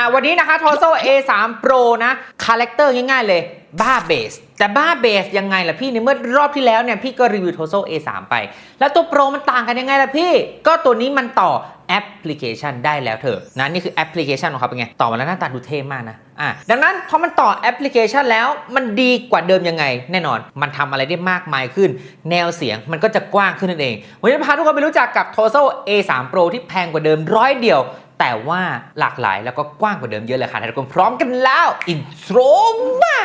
อะวันนี้นะคะ Torso A3 Pro นะคาแรคเตอร์ง่ายๆเลยบ้าเบส แต่บ้าเบสยังไงล่ะพี่ในเมื่อรอบที่แล้วเนี่ยพี่ก็รีวิว Torso A3 ไป แล้วตัว Pro มันต่างกันยังไงล่ะพี่ ก็ตัวนี้มันต่อแอปพลิเคชันได้แล้วเถอะนะนี่คือแอปพลิเคชันของเขาเป็นไง ต่อมาแล้วหน้าตาดูเท่มากนะอะดังนั้นพอมันต่อแอปพลิเคชันแล้วมันดีกว่าเดิมยังไง แน่นอน มันทำอะไรได้มากมายขึ้น แนวเสียงมันก็จะกว้างขึ้นนั่นเองวันนี้พาทุกคนไปรู้จักกับ Torso A3 Pro ที่แพงกว่าเดิมร้อยเดียว แต่ว่าหลากหลายแล้วก็กว้างกว่าเดิมเยอะเลยค่ะทุกคนพร้อมกันแล้ว อินโทรมา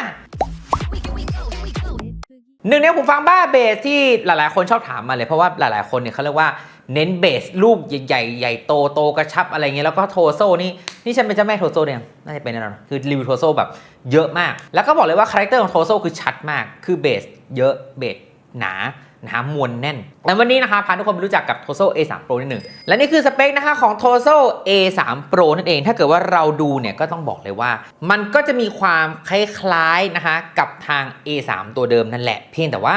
หนึ่งในหูฟังบ้าเบสที่หลายๆ คนชอบถามมาเลยเพราะว่าหลายๆ คนเนี่ยเขาเรียกว่าเน้นเบสลูกใหญ่ๆใหญ่โตโตกระชับอะไรเงี้ยแล้วก็โทโซนี่นี่ฉันเป็นเจ้าแม่โทโซเนี่ยน่าจะเป็นแน่นอนคือรีวิวโทโซแบบเยอะมาก แล้วก็บอกเลยว่าคาแรคเตอร์ของโทโซคือชัดมากคือเบสเยอะเบสหนา นะมวลแน่น แต่วันนี้นะคะพาทุกคนไปรู้จักกับ Tozo A3 Pro นิดหนึ่ง และนี่คือสเปคนะคะของ Tozo A3 Pro นั่นเอง ถ้าเกิดว่าเราดูเนี่ยก็ต้องบอกเลยว่า มันก็จะมีความคล้ายๆนะคะกับทาง A3 ตัวเดิมนั่นแหละ เพียงแต่ว่า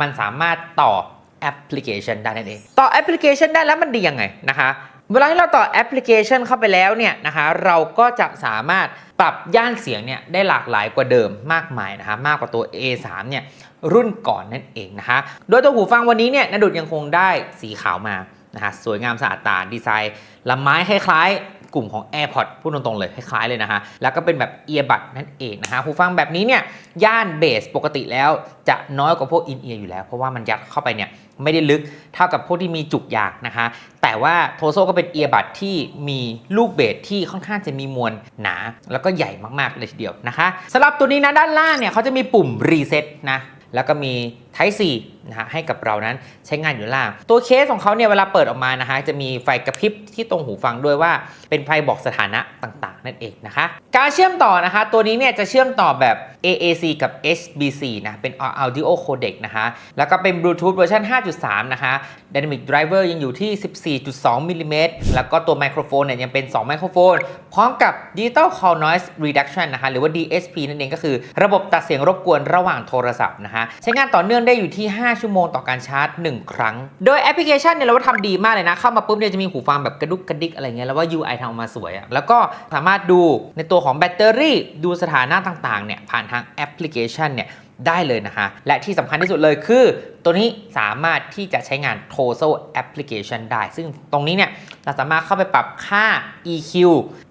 มันสามารถต่อแอปพลิเคชันได้นั่นเอง ต่อแอปพลิเคชันได้แล้วมันดียังไงนะคะ เวลาที่เราต่อแอปพลิเคชันเข้าไปแล้วเนี่ยนะคะเราก็จะสามารถปรับย่านเสียงเนี่ยได้หลากหลายกว่าเดิมมากมายนะคะมากกว่าตัว A3 เนี่ยรุ่นก่อนนั่นเองนะคะโดยตัวหูฟังวันนี้เนี่ยนดุดยังคงได้สีขาวมานะคะสวยงามสะอาดตาดีไซน์ละไม้คล้ายๆ กลุ่มของ AirPods พูดตรงๆเลยคล้ายๆเลยนะคะแล้วก็เป็นแบบเอียบัดนั่นเองนะคะหูฟังแบบนี้เนี่ยย่านเบสปกติแล้วจะน้อยกว่าพวกอินเอียร์อยู่แล้ว เพราะว่ามันยัดเข้าไปเนี่ยไม่ได้ลึกเท่ากับพวกที่มีจุกยางนะคะ แต่ว่าโทโซก็เป็นเอียบัดที่มีลูกเบสที่ค่อนข้างจะมีมวลหนา แล้วก็ใหญ่มากๆเลยทีเดียวนะคะสำหรับตัวนี้นะด้านล่างเนี่ยเขาจะมีปุ่มรีเซ็ตนะแล้วก็มี Type C นะฮะให้กับเรานั้นใช้งานอยู่ล่าง ตัวเคสของเขาเนี่ยเวลาเปิดออกมานะฮะจะมีไฟกระพริบที่ตรงหูฟังด้วยว่าเป็นไฟบอกสถานะต่างๆ นั่นเองนะคะ การเชื่อมต่อนะคะ ตัวนี้เนี่ยจะเชื่อมต่อแบบ AAC กับ SBC นะเป็น Audio Codec นะคะแล้วก็เป็น Bluetooth เวอร์ชัน5.3 นะคะ Dynamic Driver ยังอยู่ที่ 14.2มิลลิเมตรแล้วก็ตัวไมโครโฟนเนี่ยยังเป็น 2 ไมโครโฟน พร้อมกับ Digital Call Noise Reduction นะคะหรือว่า DSP นั่นเองก็คือ ระบบตัดเสียงรบกวนระหว่างโทรศัพท์นะคะใช้งานต่อเนื่องได้อยู่ที่ 5 ชั่วโมงต่อการชาร์จ 1 ครั้ง โดยแอปพลิเคชันเนี่ยเราว่าทำดีมากเลยนะ เข้ามาปุ๊บเนี่ยจะมีหูฟังแบบกระดุกกระดิกอะไรเงี้ยแล้วว่า UI ทำออกมาสวยอะแล้วก็สามารถดูในตัวของแบตเตอรี่ ดูสถานะต่างๆเนี่ยผ่านทางแอปพลิเคชันเนี่ยได้เลยนะคะและที่สำคัญที่สุดเลยคือ ตัวนี้สามารถที่จะใช้งาน Tozo Application ได้ ซึ่งตรงนี้เนี่ยเราสามารถเข้าไปปรับค่า EQ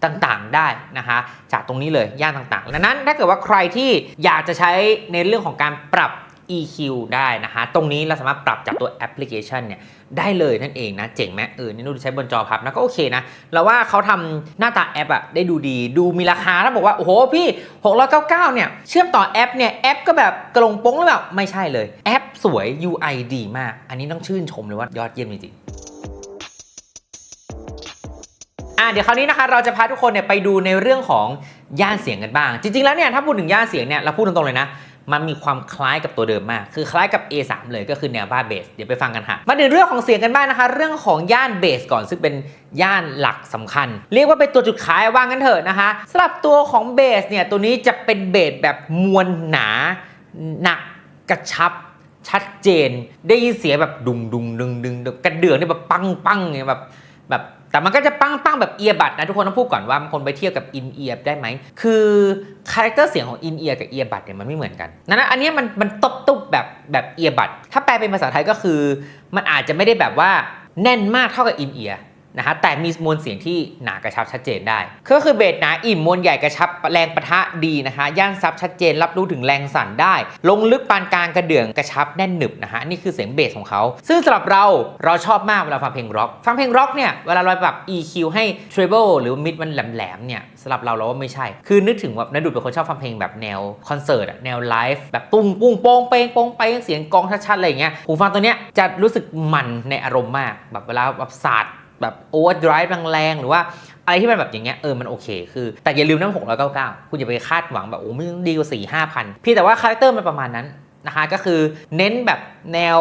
ต่างๆ ได้นะคะ จากตรงนี้เลยย่านต่างๆดังนั้นถ้าเกิดว่าใครที่อยากจะใช้ในเรื่องของการปรับ EQ ได้นะคะตรงนี้เราสามารถปรับจากตัวแอปพลิเคชันเนี่ยได้เลยนั่นเองนะ เจ๋งไหมเออนี่ดูใช้บนจอพับนะก็โอเคนะเราว่าเขาทำหน้าตาแอปอะได้ดูดี ดูมีราคาถ้าบอกว่า โอ้โหพี่ 699 เนี่ย เชื่อมต่อแอปเนี่ย แอปก็แบบกระลงโป้งหรือเปล่าไม่ใช่เลย แอปสวย UI ดีมาก อันนี้ต้องชื่นชมเลยว่ายอดเยี่ยมจริงอะเดี๋ยวคราวนี้นะคะเราจะพาทุกคนเนี่ยไปดูในเรื่องของย่านเสียงกันบ้าง จริง ๆ แล้วเนี่ยถ้าพูดถึงย่านเสียงเนี่ยเราพูดตรงๆเลยนะ มันมีความคล้ายกับตัวเดิมมาก คือคล้ายกับ A3 เลยก็คือแนวบ้าเบส เดี๋ยวไปฟังกันค่ะ มาถึงเรื่องของเสียงกันบ้างนะคะ เรื่องของย่านเบสก่อนซึ่งเป็นย่านหลักสำคัญ เรียกว่าเป็นตัวจุดขายว่างั้นเถอะนะคะสำหรับตัวของเบสเนี่ยตัวนี้จะเป็นเบสแบบมวลหนาหนักกระชับชัดเจน ได้ยินเสียงแบบดุงดุงดึงดึงดึงกระเดื่องเนี่ยแบบปังปังเนี่ยแบบแบบ แต่มันก็จะปังปังแบบเอียบัดนะทุกคนต้องพูดก่อนว่าบางคนไปเทียบกับอินเอียได้ไหม คือคาแรคเตอร์เสียงของอินเอียกับเอียบัดเนี่ยมันไม่เหมือนกันนั้นอันนี้มันมันตบตุบแบบแบบเอียบัดถ้าแปลเป็นภาษาไทยก็คือ มันอาจจะไม่ได้แบบว่าแน่นมากเท่ากับอินเอีย นะฮะแต่มีมวลเสียงที่หนากระชับชัดเจนได้ ก็คือเบสหนาอิ่มมวลใหญ่กระชับแรงปะทะดีนะคะย่านซับชัดเจนรับรู้ถึงแรงสั่นได้ ลงลึกปานกลางกระเดื่องกระชับแน่นหนึบนะฮะนี่คือเสียงเบสของเขา ซึ่งสำหรับเราเราชอบมากเวลาฟังเพลงร็อกฟังเพลงร็อกเนี่ยเวลาเราปรับ EQ ให้ treble หรือ mid มันแหลมๆเนี่ยสำหรับเราเราว่าไม่ใช่ คือนึกถึงแบบนดุดเป็นคนชอบฟังเพลงแบบแนวคอนเสิร์ตอะแนวไลฟ์แบบปุ้งปุ้งโป้งเป้งโป้งไปงเสียงกองชัดๆอะไรอย่างเงี้ยหูฟังตัวเนี้ยจะรู้สึกมันในอารมณ์มากแบบเวลาแบบศาสตร์ แบบโอเวอร์ไดรฟ์แรงๆหรือว่าอะไรที่มันแบบอย่างเงี้ยเออมันโอเค คือแต่อย่าลืมนะหกร้อยเก้าเก้าคุณอย่าไปคาดหวังแบบโอ้ไม่ต้องดีกว่าสี่ห้าพันพี่แต่ว่าคาแรคเตอร์มันประมาณนั้นนะคะก็คือเน้นแบบแนว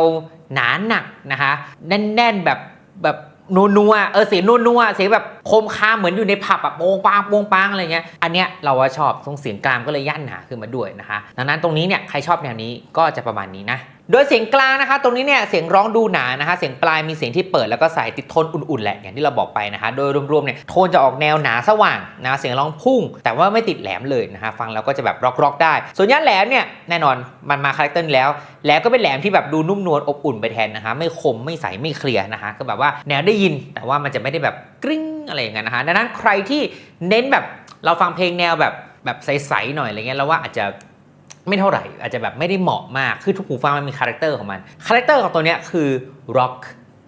หนาหนักนะคะแน่นๆแบบแบบนัวนัวๆเออเสียงนัวนัวๆเสียงแบบคมคาเหมือนอยู่ในผับแบบโปงปางโปงปางอะไรเงี้ยอันเนี้ยเราว่าชอบตรงเสียงกลางก็เลยย่านหนาขึ้นมาด้วยนะคะ ดังนั้นตรงนี้เนี่ยใครชอบแนวนี้ก็จะประมาณนี้นะ โดยเสียงกลางนะคะ ตรงนี้เนี่ยเสียงร้องดูหนานะคะ เสียงปลายมีเสียงที่เปิดแล้วก็ใส่ติดโทนอุ่นๆแหละอย่างที่เราบอกไปนะคะ โดยรวมๆเนี่ยโทนจะออกแนวหนาสว่างนะเสียงร้องพุ่ง แต่ว่าไม่ติดแหลมเลยนะคะ ฟังแล้วก็จะแบบร็อกๆได้ ส่วนย่านแหลมเนี่ยแน่นอนมันมาคาแรคเตอร์แล้วแหลมก็เป็นแหลมที่แบบดูนุ่มนวลอบอุ่นไปแทนนะคะ ไม่คมไม่ใสไม่เคลียร์นะคะก็แบบว่าแนวได้ยิน แต่ว่ามันจะไม่ได้แบบกริ้งอะไรอย่างเงี้ยนะคะดังนั้นใครที่เน้นแบบเราฟังเพลงแนวแบบแบบใสๆหน่อยอะไรเงี้ยแล้วว่าอาจจะ ไม่เท่าไหร่ อาจจะแบบไม่ได้เหมาะมาก คือทุกหูฟังมันมีคาแรคเตอร์ของมันคาแรคเตอร์ของตัวเนี้ยคือ rock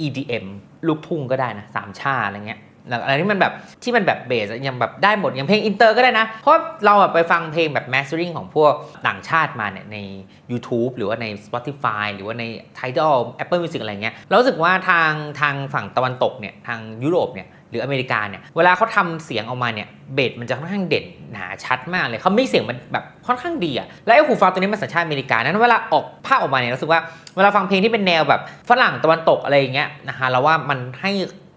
EDM ลูกทุ่งก็ได้นะสามชาอะไรเงี้ยอะไรที่มันแบบที่มันแบบเบสยังแบบได้หมดอย่างเพลงอินเตอร์ก็ได้นะ เพราะเราแบบไปฟังเพลงแบบ mastering ของพวกต่างชาติมาเนี่ยใน YouTube หรือว่าใน Spotify หรือว่าใน Tidal Apple Music อะไรเงี้ยเราสึกว่าทางทางฝั่งตะวันตกเนี่ยทางยุโรปเนี่ย หรืออเมริกาเนี่ยเวลาเขาทำเสียงออกมาเนี่ยเบสมันจะค่อนข้างเด่นหนาชัดมากเลยเขาไม่เสียงมันแบบค่อนข้างดีอะและไอ้หูฟังตัวนี้มันสัญชาติอเมริกานั้นเวลาออกภาพออกมาเนี่ยรู้สึกว่าเวลาฟังเพลงที่เป็นแนวแบบฝรั่งตะวันตกอะไรอย่างเงี้ยนะคะเราว่ามันให้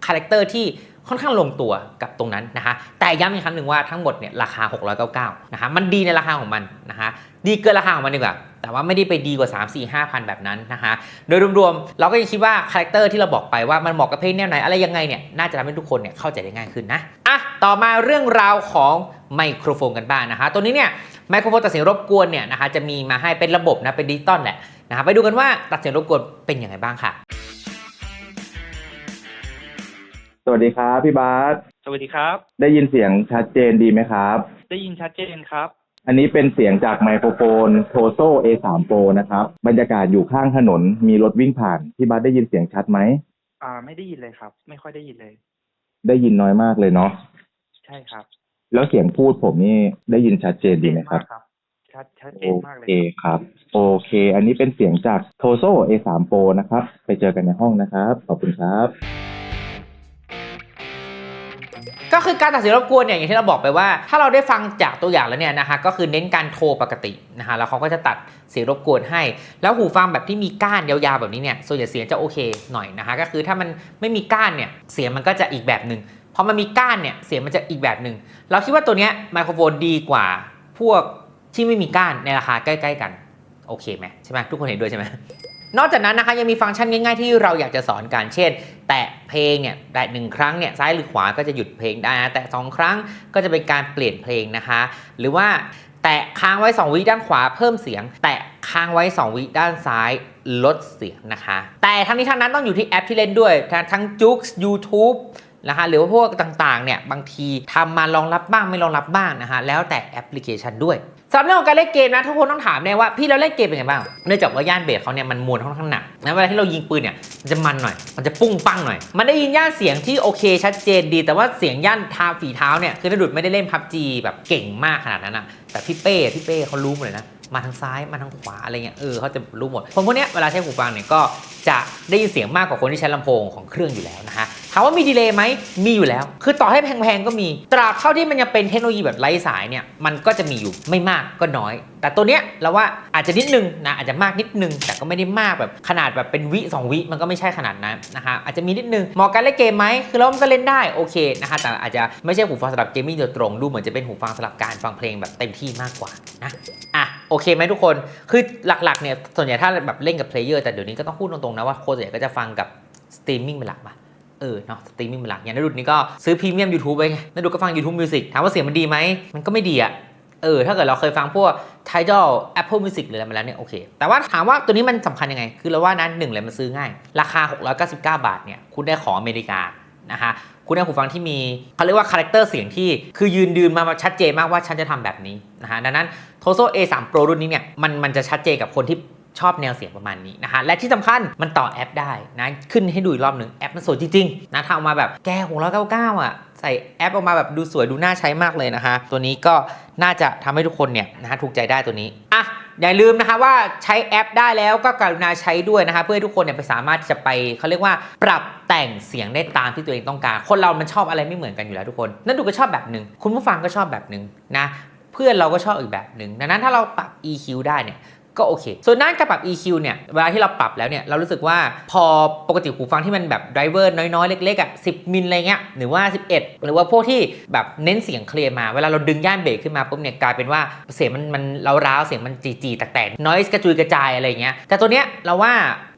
คาแรคเตอร์ที่ค่อนข้างลงตัวกับตรงนั้นนะคะแต่ย้ำอีกครั้งหนึ่งว่าทั้งหมดเนี่ยราคา 699 นะคะมันดีในราคาของมันนะคะ ดีเกินราคาของมันดีกว่าแต่ว่าไม่ได้ไปดีกว่า 3 4 5 พันแบบนั้นนะคะ โดยรวมๆ เราก็ยังคิดว่าคาแรคเตอร์ที่เราบอกไปว่ามันเหมาะกับเพลงแนวไหน อะไรยังไงเนี่ย น่าจะทำให้ทุกคนเนี่ยเข้าใจได้ง่ายขึ้นนะ อะ ต่อมาเรื่องราวของไมโครโฟนกันบ้างนะคะ ตัวนี้เนี่ยไมโครโฟนตัดเสียงรบกวนเนี่ยนะคะจะมีมาให้เป็นระบบนะเป็นดิจิตอลแหละนะคะไปดูกันว่าตัดเสียงรบกวนเป็นยังไงบ้างค่ะ สวัสดีครับพี่บาสสวัสดีครับ ได้ยินเสียงชัดเจนดีไหมครับ ได้ยินชัดเจนครับ อันนี้เป็นเสียงจากไมโครโฟน TOSO A3 Pro นะครับ บรรยากาศอยู่ข้างถนน มีรถวิ่งผ่าน พี่บาสได้ยินเสียงชัดไหม อ่า ไม่ได้ยินเลยครับ ไม่ค่อยได้ยินเลย ได้ยินน้อยมากเลยเนาะ ใช่ครับ แล้วเสียงพูดผมนี่ได้ยินชัดเจนดีไหมครับ ชัดเจนากครับชัดชัดเจโอนมากเลยเคครับ โอเค อันนี้เป็นเสียงจาก TOSO A3 Pro นะครับ ไปเจอกันในห้องนะครับ ขอบคุณครับ คือการตัดเสียงรบกวนเนี่ยอย่างที่เราบอกไปว่า ถ้าเราได้ฟังจากตัวอย่างแล้วเนี่ยนะคะก็คือเน้นการโทรปกตินะคะแล้วเขาก็จะตัดเสียงรบกวนให้ แล้วหูฟังแบบที่มีก้านยาวๆแบบนี้เนี่ยส่วนใหญ่เสียงจะโอเคหน่อยนะคะก็คือถ้ามันไม่มีก้านเนี่ยเสียงมันก็จะอีกแบบหนึ่งพอมันมีก้านเนี่ยเสียงมันจะอีกแบบหนึ่งเราคิดว่าตัวเนี้ยไมโครโฟนดีกว่าพวกที่ไม่มีก้านในราคาใกล้ ๆ กันโอเคไหมใช่ไหมทุกคนเห็นด้วยใช่ไหม นอกจากนั้นนะคะยังมีฟังก์ชันง่ายๆ ที่เราอยากจะสอนกันเช่น แตะเพลงเนี่ยแตะหนึ่งครั้งเนี่ยซ้ายหรือขวาก็จะหยุดเพลงได้นะแตะสองครั้งก็จะเป็นการเปลี่ยนเพลงนะคะ หรือว่าแตะค้างไว้ 2 วิด้านขวาเพิ่มเสียง แตะค้างไว้ 2 วิด้านซ้ายลดเสียงนะคะ แต่ทั้งนี้ทั้งนั้นต้องอยู่ที่แอปที่เล่นด้วย ทั้งทั้ง Joox YouTube นะคะหรือว่าพวกต่างๆเนี่ยบางทีทำมารองรับบ้างไม่รองรับบ้างนะคะแล้วแต่แอปพลิเคชันด้วย สำหรับเรื่องของการเล่นเกมนะทุกคนต้องถามแน่ว่าพี่เราเล่นเกมเป็นไงบ้างเนื่องจากว่าย่านเบสเขาเนี่ยมันมวลค่อนข้างหนักนะเวลาที่เรายิงปืนเนี่ยมันจะมันหน่อย มันจะปุ้งปั้งหน่อย มันได้ยินย่านเสียงที่โอเคชัดเจนดี แต่ว่าเสียงย่านทาฝีเท้าเนี่ยคือถ้าดุดไม่ได้เล่นพับจีแบบเก่งมากขนาดนั้นอะแต่พี่เป้พี่เป้เขารู้หมดเลยนะมาทางซ้ายมาทางขวาอะไรเงี้ยเออเขาจะรู้หมดคนพวกเนี้ยเวลาใช้หูฟังเนี่ยก็จะได้ยินเสียงมากกว่าคนที่ใช้ลำโพงของเครื่องอยู่แล้วนะฮะามว่ามีดีเลย์ไหมมีอยู่แล้ว คือต่อให้แพงๆก็มี ตราบเท่าที่มันยังเป็นเทคโนโลยีแบบไร้สายเนี่ยมันก็จะมีอยู่ไม่มากก็น้อย แต่ตัวเนี้ยเราว่าอาจจะนิดนึงนะอาจจะมากนิดนึง แต่ก็ไม่ได้มากแบบขนาดแบบเป็นวิ 2 วิมันก็ไม่ใช่ขนาดนั้นนะคะอาจจะมีนิดนึงเหมาะการเล่นเกมไหมคือแล้วมันก็เล่นได้โอเคนะคะแต่อาจจะไม่ใช่หูฟังสำหรับเกมมิ่งโดยตรงดูเหมือนจะเป็นหูฟังสำหรับการฟังเพลงแบบเต็มที่มากกว่านะอะโอเคไหมทุกคนคือหลักๆเนี่ยส่วนใหญ่ถ้าแบบเล่นกับเพลเยอร์แต่เดี๋ยวนี้ก็ต้องพูดตรงๆนะว่าคนส่วนใหญ่ก็จะฟังกับสตรีมมิ่งเป็นหลักป่ะ เออเนาะสตรีมมิ่งเป็นหลักอย่างนดุดนี้ก็ซื้อพรีเมียม YouTube ไปไงนดุดก็ฟัง YouTube Music ถามว่าเสียงมันดีไหมมันก็ไม่ดีอะเออถ้าเกิดเราเคยฟังพวก Tidal Apple Music หรืออะไรมาแล้วเนี่ยโอเค แต่ว่าถามว่าตัวนี้มันสำคัญยังไง คือเราว่านั้นหนึ่งเลยมันซื้อง่าย ราคา 699 บาทเนี่ยคุณได้ของอเมริกานะคะคุณได้หูฟังที่มีเขาเรียกว่าคาแรคเตอร์เสียงที่คือยืนดืนมาชัดเจนมากว่าฉันจะทำแบบนี้นะฮะดังนั้น TOSO A3 Pro รุ่นนี้เนี่ยมันมันจะชัดเจนกับคนที่ ชอบแนวเสียงประมาณนี้นะฮะและที่สำคัญมันต่อแอปได้นะขึ้นให้ดูอีกรอบหนึ่งแอปมันสวยจริงๆนะทำมาแบบแก้หกร้อยเก้าเก้าอะใส่แอปออกมาแบบดูสวยดูน่าใช้มากเลยนะคะ ตัวนี้ก็น่าจะทำให้ทุกคนเนี่ยนะฮะถูกใจได้ตัวนี้อะอย่าลืมนะคะว่าใช้แอปได้แล้วก็กรุณาใช้ด้วยนะคะ เพื่อให้ทุกคนเนี่ยไปสามารถจะไปเขาเรียกว่าปรับแต่งเสียงได้ตามที่ตัวเองต้องการ คนเรามันชอบอะไรไม่เหมือนกันอยู่แล้วทุกคนนั่นดูก็ชอบแบบหนึ่งคุณผู้ฟังก็ชอบแบบหนึ่งนะเพื่อนเราก็ชอบอีกแบบหนึ่งดังนั้นถ้าเราปรับ EQ ได้เนี่ย ก็โอเค ส่วนด้านการปรับ EQ เนี่ยเวลาที่เราปรับแล้วเนี่ยเรารู้สึกว่าพอปกติหูฟังที่มันแบบไดรเวอร์น้อยๆ เล็กๆอะ10 มิลอะไรเงี้ยหรือว่า 11 หรือว่าพวกที่แบบเน้นเสียงเคลียร์มา เวลาเราดึงย่านเบสขึ้นมาปุ๊บเนี่ยกลายเป็นว่าเสียงมันมันเร้าวๆเสียงมันจีๆแตกๆน้อยกระจุยกระจายอะไรเงี้ยแต่ตัวเนี้ยเราว่า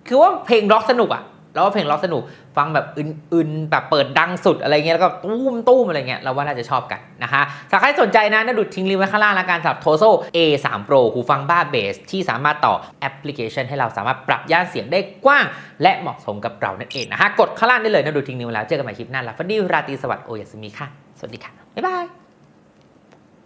คือว่าเพลงร็อกสนุกอะเราว่าเพลงร็อกสนุก ฟังแบบอึนๆแบบเปิดดังสุดอะไรเงี้ยแล้วก็ตุ้มตุ้มอะไรเงี้ยเราว่าน่าจะชอบกันนะคะถ้าใครสนใจนะนาดูดทิ้งลิงก์ไว้ข้างล่างละกันสำหรับโทโซ A3 Pro หูฟังบ้าเบส ที่สามารถต่อแอปพลิเคชัน ให้เราสามารถปรับย่านเสียงได้กว้าง และเหมาะสมกับเรานั่นเองนะฮะกดข้างล่างได้เลยนะดูทิ้งลิงก์ไว้แล้วเจอกันใหม่คลิปหน้าลาฟันดี้ราตรีสวัสดิ์โอยาสมีค่ะสวัสดีค่ะบ๊ายบาย